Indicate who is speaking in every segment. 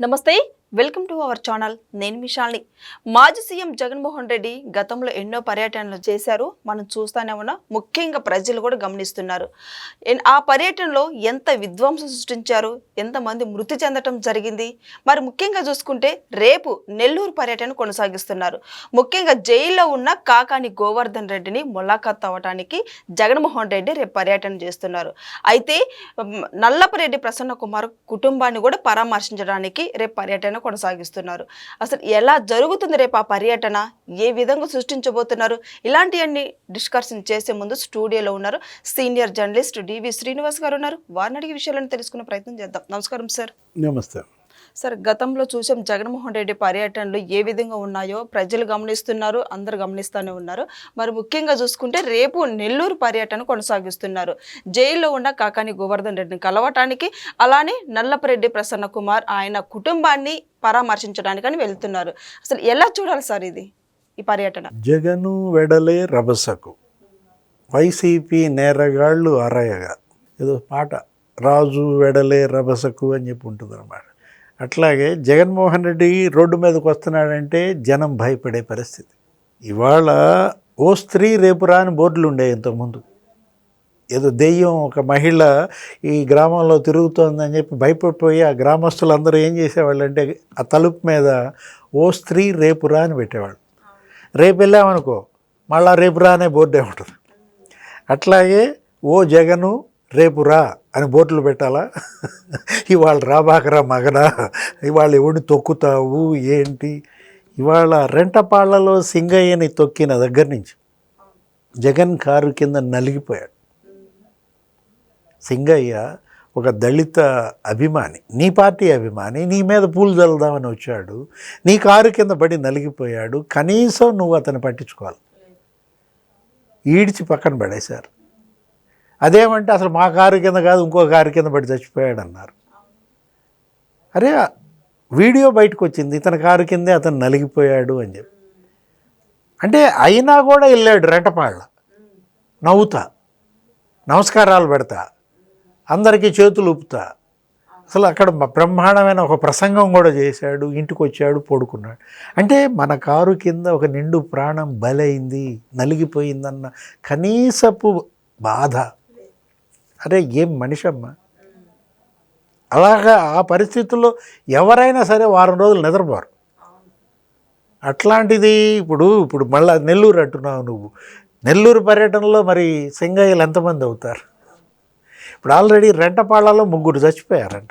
Speaker 1: నమస్తే. Welcome to our channel. నేను మిషాల్ని. మాజీ సీఎం జగన్మోహన్ రెడ్డి గతంలో ఎన్నో పర్యటనలు చేశారు. మనం చూస్తూనే ఉన్న. ముఖ్యంగా ప్రజలు కూడా గమనిస్తున్నారు. ఆ పర్యటనలో ఎంత విధ్వంసం సృష్టించారు? ఎంతమంది మృతి చెందటం జరిగింది? మరి ముఖ్యంగా చూసుకుంటే రేపు నెల్లూరు పర్యటన కొనసాగిస్తున్నారు. ముఖ్యంగా జైల్లో ఉన్న కాకాని గోవర్ధన్ రెడ్డిని ములాఖాత్ అవ్వటానికి జగన్మోహన్ రెడ్డి రేపు పర్యటన చేస్తున్నారు. అయితే నల్లపరెడ్డి ప్రసన్న కుమార్ కుటుంబాన్ని కూడా పరామర్శించడానికి రేపు పర్యటన కొనసాగిస్తున్నారు. అసలు ఎలా జరుగుతుంది రేపు ఆ పర్యటన? ఏ విధంగా సృష్టించబోతున్నారు? ఇలాంటివన్నీ డిస్కషన్ చేసే ముందు స్టూడియోలో ఉన్నారు సీనియర్ జర్నలిస్ట్ డివి శ్రీనివాస్ గారు ఉన్నారు. వారిని అడిగే విషయాలను తెలుసుకునే ప్రయత్నం చేద్దాం. నమస్కారం సార్.
Speaker 2: నమస్తే.
Speaker 1: సార్ గతంలో చూసాం జగన్మోహన్ రెడ్డి పర్యటనలు ఏ విధంగా ఉన్నాయో ప్రజలు గమనిస్తున్నారు అందరు గమనిస్తూనే ఉన్నారు. మరి ముఖ్యంగా చూసుకుంటే రేపు నెల్లూరు పర్యటన కొనసాగిస్తున్నారు. జైల్లో ఉన్న కాకాని గోవర్ధన్ రెడ్డిని కలవటానికి అలానే నల్లపరెడ్డి ప్రసన్న కుమార్ ఆయన కుటుంబాన్ని పరామర్శించడానికని వెళ్తున్నారు. అసలు ఎలా చూడాలి సార్ ఇది ఈ పర్యటన?
Speaker 2: జగను వెడలే రభసకు. వైసీపీ నేరగాళ్ళు అరయగా. ఏదో పాట రాజు వెడలే రభసకు అని చెప్పి ఉంటుంది అన్నమాట అట్లాగే జగన్మోహన్ రెడ్డి రోడ్డు మీదకి వస్తున్నాడంటే జనం భయపడే పరిస్థితి. ఇవాళ ఓ స్త్రీ రేపు రాని బోర్డులు ఉండే ఇంతకుముందు. ఏదో దెయ్యం ఒక మహిళ ఈ గ్రామంలో తిరుగుతోందని చెప్పి భయపడిపోయి ఆ గ్రామస్తులందరూ ఏం చేసేవాళ్ళు అంటే ఆ తలుపు మీద ఓ స్త్రీ రేపు రా అని పెట్టేవాళ్ళు. రేపు వెళ్ళామనుకో మళ్ళా రేపు రానే బోర్డే ఉంటుంది. అట్లాగే ఓ జగను రేపు రా అని బోర్డులు పెట్టాలా? ఇవాళ రాబాకరా మగనా? ఇవాళ ఎవడిని తొక్కుతావు? ఏంటి? ఇవాళ రెంటపాళ్ళలో సింగయ్యని తొక్కిన దగ్గర నుంచి జగన్ కారు కింద నలిగిపోయాడు. సింగయ్య ఒక దళిత అభిమాని నీ పార్టీ అభిమాని నీ మీద పూలు చల్లుదామని వచ్చాడు నీ కారు కింద పడి నలిగిపోయాడు కనీసం నువ్వు అతను పట్టించుకోవాలి. ఈడ్చి పక్కన పడేశారు. అదేమంటే అసలు మా కారు కింద కాదు ఇంకో కారు కింద పడి చచ్చిపోయాడు అన్నారు అరే వీడియో బయటకు వచ్చింది ఇతని కారు కిందే అతను నలిగిపోయాడు అని చెప్పి. అంటే అయినా కూడా వెళ్ళాడు రెటపాళ్ళ. నవ్వుతా. నమస్కారాలు పెడతా. అందరికీ చేతులు ఊపుతా. అసలు అక్కడ బ్రహ్మాండమైన ఒక ప్రసంగం కూడా చేశాడు ఇంటికి వచ్చాడు పడుకున్నాడు. అంటే మన కారు కింద ఒక నిండు ప్రాణం బలైంది నలిగిపోయిందన్న కనీసపు బాధ. అరే ఏం మనిషి అమ్మా అలాగా ఆ పరిస్థితుల్లో ఎవరైనా సరే వారం రోజులు నిద్రపోరు. అట్లాంటిది ఇప్పుడు ఇప్పుడు మళ్ళా నెల్లూరు అంటున్నావు నువ్వు. నెల్లూరు పర్యటనలో మరి సింగయ్యలు ఎంతమంది అవుతారు? ఇప్పుడు ఆల్రెడీ రెంటపాళ్ళలో ముగ్గురు చచ్చిపోయారంట.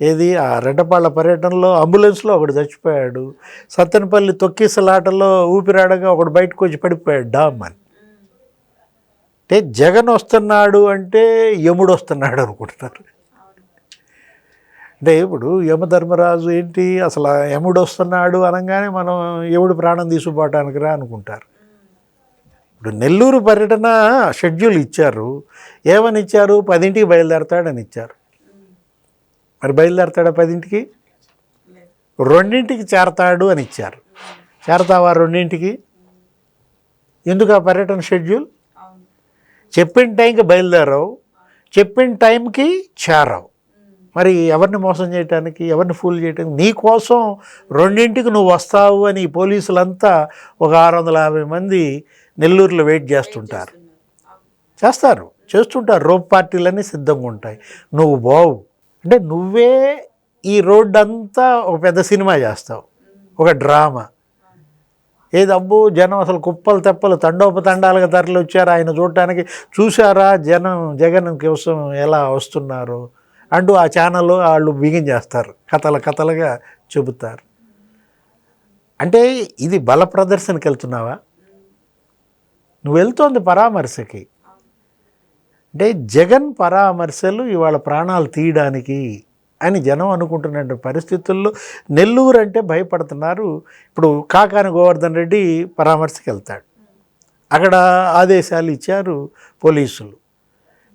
Speaker 2: ఏది? ఆ రెంటపాళ్ళ పర్యటనలో అంబులెన్స్లో ఒకడు చచ్చిపోయాడు. సత్తెనపల్లి తొక్కిసలాటలో ఊపిరాడగా ఒకడు బయటకు వచ్చి పడిపోయాడు డామ్ అని. అంటే జగన్ వస్తున్నాడు అంటే యముడు వస్తున్నాడు అనుకుంటున్నారు. అంటే ఇప్పుడు యమధర్మరాజు ఏంటి? అసలు యముడు వస్తున్నాడు అనగానే మనం యముడు ప్రాణం తీసుకుపోవటానికి రా అనుకుంటారు. ఇప్పుడు నెల్లూరు పర్యటన షెడ్యూల్ ఇచ్చారు. ఏమని ఇచ్చారు? పదింటికి బయలుదేరతాడని ఇచ్చారు. మరి బయలుదేరతాడా పదింటికి? రెండింటికి చేరతాడు అని ఇచ్చారు. చేరతావా రెండింటికి? ఎందుకు ఆ పర్యటన షెడ్యూల్? చెప్పిన టైంకి బయలుదేరావు చెప్పిన టైంకి చేరావు. మరి ఎవరిని మోసం చేయటానికి ఎవరిని ఫూల్ చేయటానికి? నీ కోసం రెండింటికి నువ్వు వస్తావు అని పోలీసులంతా ఒక ఆరు వందల యాభై మంది నెల్లూరులో వెయిట్ చేస్తుంటారు. చేస్తారు చేస్తుంటారు. రోప్ పార్టీలన్నీ సిద్ధంగా ఉంటాయి. నువ్వు బావు. అంటే నువ్వే ఈ రోడ్డు అంతా ఒక పెద్ద సినిమా చేస్తావు ఒక డ్రామా. ఏది అబ్బో జనం అసలు కుప్పలు తెప్పలు తండోపతండాలుగా తరలి వచ్చారు. ఆయన చూడటానికి చూసారా జనం జగన్ కోసం ఎలా వస్తున్నారు? అంటూ ఆ ఛానల్లో వాళ్ళు బిగించేస్తారు. కథల కథలుగా చెబుతారు. అంటే ఇది బల ప్రదర్శనకి వెళ్తున్నావా? నువ్వు వెళ్తోంది పరామర్శకి. అంటే జగన్ పరామర్శలు ఇవాళ ప్రాణాలు తీయడానికి అని జనం అనుకుంటున్న పరిస్థితుల్లో నెల్లూరు అంటే భయపడుతున్నారు. ఇప్పుడు కాకాని గోవర్ధన్ రెడ్డి పరామర్శకు వెళ్తాడు అక్కడ ఆదేశాలు ఇచ్చారు పోలీసులు.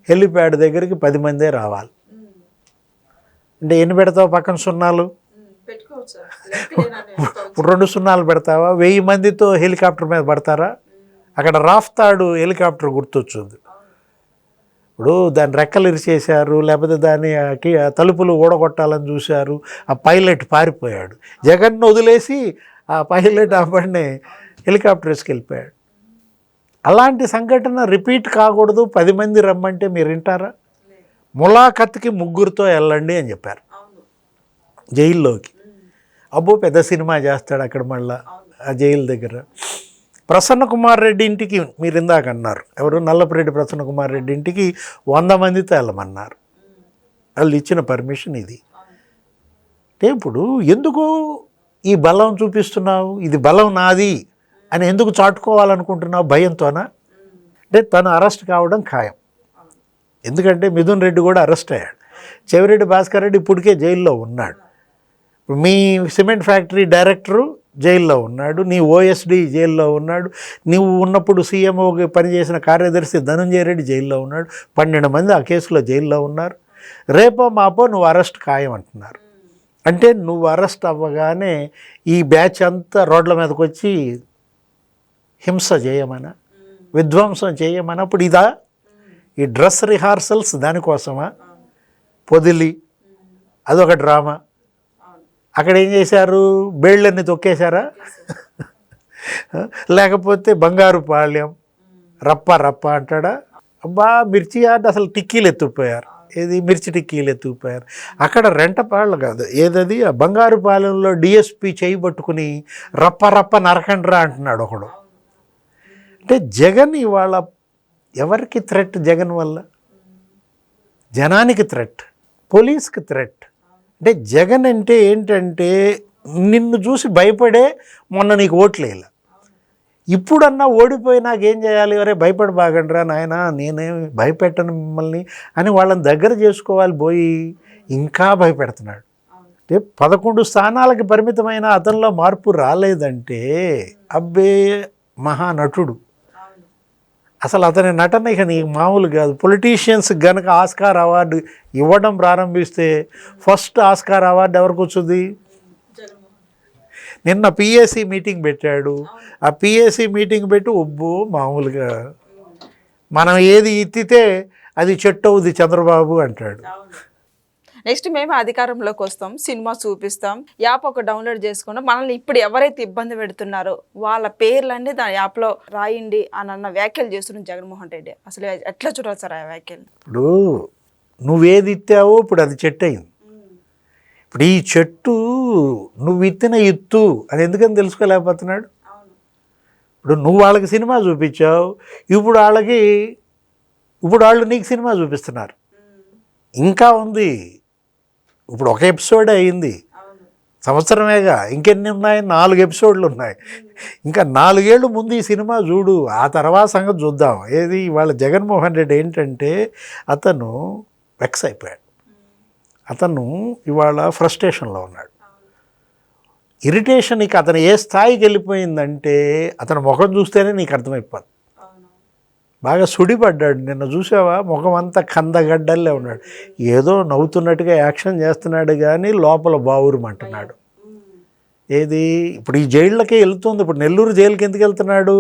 Speaker 2: హెలిప్యాడ్ దగ్గరికి పది మందే రావాలి. అంటే ఎన్ని పెడతావు పక్కన సున్నాలు? ఇప్పుడు రెండు సున్నాలు పెడతావా? వెయ్యి మందితో హెలికాప్టర్ మీద పడతారా? అక్కడ రాఫ్తాడు హెలికాప్టర్ గుర్తొచ్చింది. ఇప్పుడు దాన్ని రెక్కలు ఇరిచేశారు లేకపోతే దాని ఆ తలుపులు ఊడగొట్టాలని చూశారు ఆ పైలట్ పారిపోయాడు. జగన్ను వదిలేసి ఆ పైలట్ అప్పటినే హెలికాప్టర్స్కి వెళ్ళిపోయాడు. అలాంటి సంఘటన రిపీట్ కాకూడదు పది మంది రమ్మంటే మీరు వింటారా? ములాఖత్కి ముగ్గురితో వెళ్ళండి అని చెప్పారు. జైల్లోకి. అబ్బో పెద్ద సినిమా చేస్తాడు అక్కడ మళ్ళా ఆ జైలు దగ్గర. ప్రసన్న కుమార్ రెడ్డి ఇంటికి మీరు ఇందాక అన్నారు ఎవరు? నల్లపురెడ్డి ప్రసన్న కుమార్ రెడ్డి ఇంటికి వంద మందితో వెళ్ళమన్నారు వాళ్ళు ఇచ్చిన పర్మిషన్ ఇది. అంటే ఇప్పుడు ఎందుకు ఈ బలం చూపిస్తున్నావు? ఇది బలం నాది అని ఎందుకు చాటుకోవాలనుకుంటున్నావు భయంతోనా? అంటే తను అరెస్ట్ కావడం ఖాయం. ఎందుకంటే మిథున్ రెడ్డి కూడా అరెస్ట్ అయ్యాడు. చెవిరెడ్డి భాస్కర్ రెడ్డి ఇప్పటికే జైల్లో ఉన్నాడు. మీ సిమెంట్ ఫ్యాక్టరీ డైరెక్టరు జైల్లో ఉన్నాడు నీ ఓఎస్డి జైల్లో ఉన్నాడు నువ్వు ఉన్నప్పుడు సీఎంఓకి పనిచేసిన కార్యదర్శి ధనంజయ రెడ్డి జైల్లో ఉన్నాడు పన్నెండు మంది ఆ కేసులో జైల్లో ఉన్నారు. రేపో మాపో నువ్వు అరెస్ట్ ఖాయం అంటున్నారు అంటే నువ్వు అరెస్ట్ అవ్వగానే ఈ బ్యాచ్ అంతా రోడ్ల మీదకి వచ్చి హింస చేయమనా? విధ్వంసం చేయమన్నప్పుడు ఇదా? ఈ డ్రెస్ రిహార్సల్స్ దానికోసమా? పొదిలి. అదొక డ్రామా. అక్కడ ఏం చేశారు? బేళ్ళన్ని తొక్కేశారా? లేకపోతే బంగారు పాళ్యం రప్ప రప్ప అంటాడా? అబ్బా మిర్చి ఆట అసలు టిక్కీలు ఎత్తుపోయారు ఏది? మిర్చి టిక్కీలు ఎత్తుకుపోయారు. అక్కడ రెంట పాళ్ళు కాదు. ఏదది? ఆ బంగారు పాలెంలో డిఎస్పి చేయి పట్టుకుని రప్ప రప్ప నరకండ్రా అంటున్నాడు ఒకడు. అంటే జగన్ ఇవాళ ఎవరికి థ్రెట్ జగన్ వల్ల? జనానికి థ్రెట్ పోలీస్కి థ్రెట్ అంటే జగన్ అంటే ఏంటంటే నిన్ను చూసి భయపడే మొన్న నీకు ఓట్లేలా ఇప్పుడన్నా ఓడిపోయి నాకేం చేయాలి? అరే భయపడి బాగండ్రా నాయన నేనేం భయపెట్టను మిమ్మల్ని అని వాళ్ళని దగ్గర చేసుకోవాలి పోయి ఇంకా భయపెడుతున్నాడు. అంటే పదకొండు స్థానాలకు పరిమితమైన అతనిలో మార్పు రాలేదంటే అబ్బే మహానటుడు. అసలు అతని నటన ఇక నీకు మామూలు కాదు. పొలిటీషియన్స్ గనక ఆస్కార్ అవార్డు ఇవ్వడం ప్రారంభిస్తే ఫస్ట్ ఆస్కార్ అవార్డు ఎవరికి వచ్చింది? నిన్న పిఎస్సి మీటింగ్ పెట్టాడు. ఆ పిఎస్సి మీటింగ్ పెట్టి ఒబ్బో మామూలుగా. మనం ఏది ఎత్తితే అది చెట్టు అవుది చంద్రబాబు అంటాడు.
Speaker 1: నెక్స్ట్ మేము అధికారంలోకి వస్తాం సినిమా చూపిస్తాం యాప్ ఒక డౌన్లోడ్ చేసుకుంటాం. మనల్ని ఇప్పుడు ఎవరైతే ఇబ్బంది పెడుతున్నారో వాళ్ళ పేర్లన్నీ దాని యాప్లో రాయండి అని అన్న వ్యాఖ్యలు చేస్తున్నాం జగన్మోహన్ రెడ్డి. అసలు ఎట్లా చూడాలి సార్ ఆ వ్యాఖ్యలు?
Speaker 2: ఇప్పుడు నువ్వేది ఇత్తావో ఇప్పుడు అది చెట్టు అయింది ఇప్పుడు ఈ చెట్టు నువ్వు ఇత్తిన ఇత్తు అది ఎందుకని తెలుసుకోలేకపోతున్నాడు? ఇప్పుడు నువ్వు వాళ్ళకి సినిమా చూపించావు ఇప్పుడు వాళ్ళకి ఇప్పుడు వాళ్ళు నీకు సినిమా చూపిస్తున్నారు. ఇంకా ఉంది ఇప్పుడు ఒక ఎపిసోడ్ అయింది. సంవత్సరమేగా. ఇంకెన్ని ఉన్నాయి? నాలుగు ఎపిసోడ్లు ఉన్నాయి. ఇంకా నాలుగేళ్ళు ముందు ఈ సినిమా చూడు. ఆ తర్వాత సంగతి చూద్దాం. ఏది? వాళ్ళ జగన్మోహన్ రెడ్డి ఏంటంటే అతను వెక్స్ అయిపోయాడు. అతను ఇవాళ ఫ్రస్ట్రేషన్లో ఉన్నాడు. ఇరిటేషన్ ఇక అతను ఏ స్థాయికి వెళ్ళిపోయిందంటే అతను ముఖం చూస్తేనే నీకు అర్థమైపోద్ది. బాగా సుడిపడ్డాడు. నిన్న చూసావా? ముఖం అంతా కందగడ్డల్లే ఉన్నాడు. ఏదో నవ్వుతున్నట్టుగా యాక్షన్ చేస్తున్నాడు కానీ లోపల బావురమంటున్నాడు ఏది? ఇప్పుడు ఈ జైళ్ళకే వెళ్తుంది ఇప్పుడు నెల్లూరు జైలుకి ఎందుకు వెళ్తున్నాడు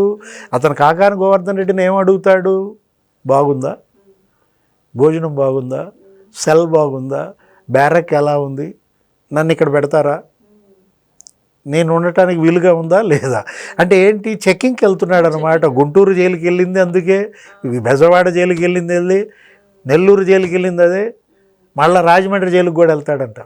Speaker 2: అతను కాకాని గోవర్ధన్ రెడ్డిని ఏం అడుగుతాడు? బాగుందా? భోజనం బాగుందా? సెల్ బాగుందా? బ్యారక్ ఎలా ఉంది? నన్ను ఇక్కడ పెడతారా? నేను ఉండటానికి వీలుగా ఉందా లేదా? అంటే ఏంటి? చెక్కింగ్కి వెళ్తున్నాడు అనమాట గుంటూరు జైలుకి వెళ్ళింది అందుకే. బెజవాడ జైలుకి వెళ్ళింది వెళ్ళి నెల్లూరు జైలుకి వెళ్ళింది అదే. మళ్ళీ రాజమండ్రి జైలుకి కూడా వెళ్తాడంట.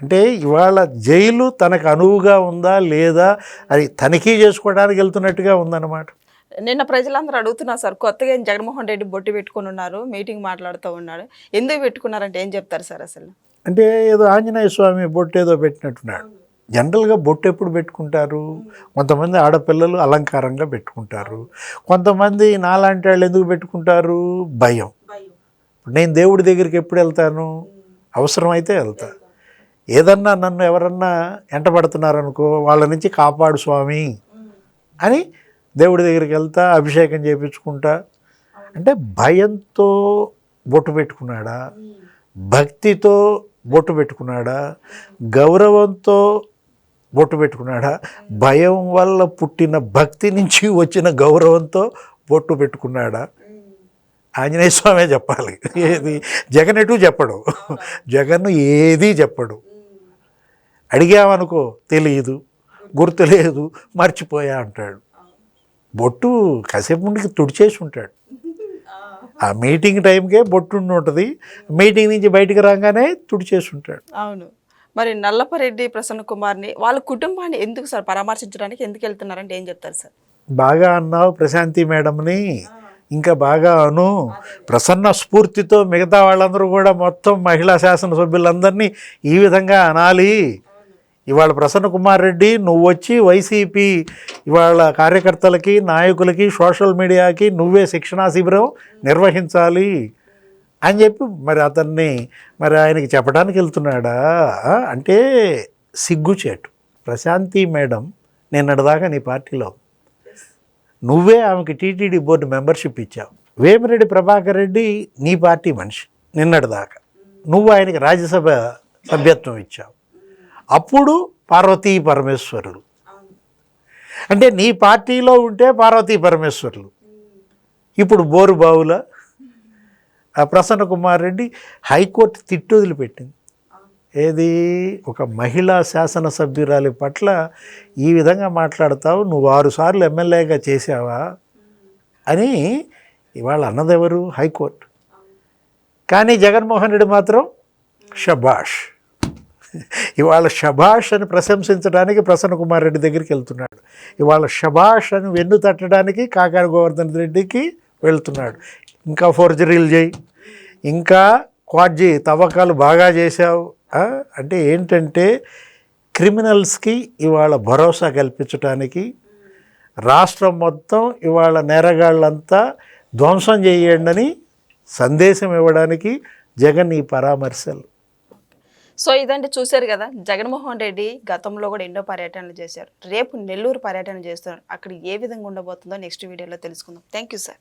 Speaker 2: అంటే ఇవాళ జైలు తనకు అనువుగా ఉందా లేదా? అది తనిఖీ చేసుకోవడానికి వెళ్తున్నట్టుగా ఉందన్నమాట.
Speaker 1: నిన్న ప్రజలందరూ అడుగుతున్నారు సార్ కొత్తగా ఏం జగన్మోహన్ రెడ్డి బొట్టు పెట్టుకొని ఉన్నారు మీటింగ్ మాట్లాడుతూ ఉన్నాడు ఎందుకు పెట్టుకున్నారంటే ఏం చెప్తారు సార్ అసలు?
Speaker 2: అంటే ఏదో ఆంజనేయ స్వామి బొట్టు ఏదో పెట్టినట్టున్నాడు. జనరల్గా బొట్టు ఎప్పుడు పెట్టుకుంటారు? కొంతమంది ఆడపిల్లలు అలంకారంగా పెట్టుకుంటారు. కొంతమంది నాలాంటి వాళ్ళు ఎందుకు పెట్టుకుంటారు? భయం. నేను దేవుడి దగ్గరికి ఎప్పుడు వెళ్తాను? అవసరమైతే వెళ్తా. ఏదన్నా నన్ను ఎవరన్నా ఎంటబడుతున్నారనుకో వాళ్ళ నుంచి కాపాడు స్వామి అని దేవుడి దగ్గరికి వెళ్తా అభిషేకం చేయించుకుంటా అంటే భయంతో బొట్టు పెట్టుకున్నాడా? భక్తితో బొట్టు పెట్టుకున్నాడా? గౌరవంతో బొట్టు పెట్టుకున్నాడా? భయం వల్ల పుట్టిన భక్తి నుంచి వచ్చిన గౌరవంతో బొట్టు పెట్టుకున్నాడా? ఆంజనేయ స్వామే చెప్పాలి. ఏది? జగన్ ఎటు చెప్పడు. జగన్ ఏది చెప్పడు. అడిగామనుకో తెలియదు గుర్తు లేదు మర్చిపోయా అంటాడు. బొట్టు కాసేపు ముందుకి తుడిచేసి ఉంటాడు. ఆ మీటింగ్ టైంకే బొట్టు ఉంటుంది మీటింగ్ నుంచి బయటికి రాగానే తుడిచేసి ఉంటాడు.
Speaker 1: అవును. మరి నల్లపరెడ్డి ప్రసన్న కుమార్ని వాళ్ళ కుటుంబాన్ని ఎందుకు సార్ పరామర్శించడానికి ఎందుకు వెళ్తున్నారంటే ఏం చెప్తారు సార్?
Speaker 2: బాగా అన్నావు ప్రశాంతి మేడంని. ఇంకా బాగా అను. ప్రసన్న స్ఫూర్తితో మిగతా వాళ్ళందరూ కూడా మొత్తం మహిళా శాసనసభ్యులందరినీ ఈ విధంగా అనాలి. ఇవాళ ప్రసన్న కుమార్ రెడ్డి నువ్వు వచ్చి వైసీపీ ఇవాళ కార్యకర్తలకి నాయకులకి సోషల్ మీడియాకి నువ్వే శిక్షణా శిబిరం నిర్వహించాలి. అని చెప్పి మరి అతన్ని మరి ఆయనకి చెప్పడానికి వెళ్తున్నాడా? అంటే సిగ్గుచేటు ప్రశాంతి మేడం నిన్నటిదాకా నీ పార్టీలో. నువ్వే ఆమెకి టీటీడీ బోర్డు మెంబర్షిప్ ఇచ్చావు. వేమిరెడ్డి ప్రభాకర్ రెడ్డి నీ పార్టీ మనిషి నిన్నటిదాకా నువ్వు ఆయనకి రాజ్యసభ సభ్యత్వం ఇచ్చావు. అప్పుడు పార్వతీ పరమేశ్వరులు. అంటే నీ పార్టీలో ఉంటే పార్వతీ పరమేశ్వరులు. ఇప్పుడు బోరు బావుల? ఆ ప్రసన్న కుమార్ రెడ్డి హైకోర్టు తిట్టు వదిలిపెట్టింది. ఏది? ఒక మహిళా శాసనసభ్యురాలి పట్ల ఈ విధంగా మాట్లాడతావు నువ్వు ఆరుసార్లు ఎమ్మెల్యేగా చేసావా అని ఇవాళ అన్నదెవరు? హైకోర్టు. కానీ జగన్మోహన్ రెడ్డి మాత్రం షబాష్ ఇవాళ షబాష్ అని ప్రశంసించడానికి ప్రసన్న కుమార్ రెడ్డి దగ్గరికి వెళ్తున్నాడు. ఇవాళ షబాష్ అని వెన్ను తట్టడానికి కాకాని గోవర్ధన్ రెడ్డికి వెళ్తున్నాడు. ఇంకా ఫోర్జరీలు చేయి. ఇంకా క్వాడ్జీ తవ్వకాలు బాగా చేశావు. అంటే ఏంటంటే క్రిమినల్స్కి ఇవాళ భరోసా కల్పించడానికి రాష్ట్రం మొత్తం ఇవాళ నేరగాళ్ళంతా ధ్వంసం చేయండి సందేశం ఇవ్వడానికి జగన్ ఈ పరామర్శలు.
Speaker 1: సో ఇదంటే చూశారు కదా జగన్మోహన్ రెడ్డి గతంలో కూడా ఎన్నో పర్యటనలు చేశారు. రేపు నెల్లూరు పర్యటన చేస్తున్నారు అక్కడ ఏ విధంగా ఉండబోతుందో నెక్స్ట్ వీడియోలో తెలుసుకుందాం. Thank you sir.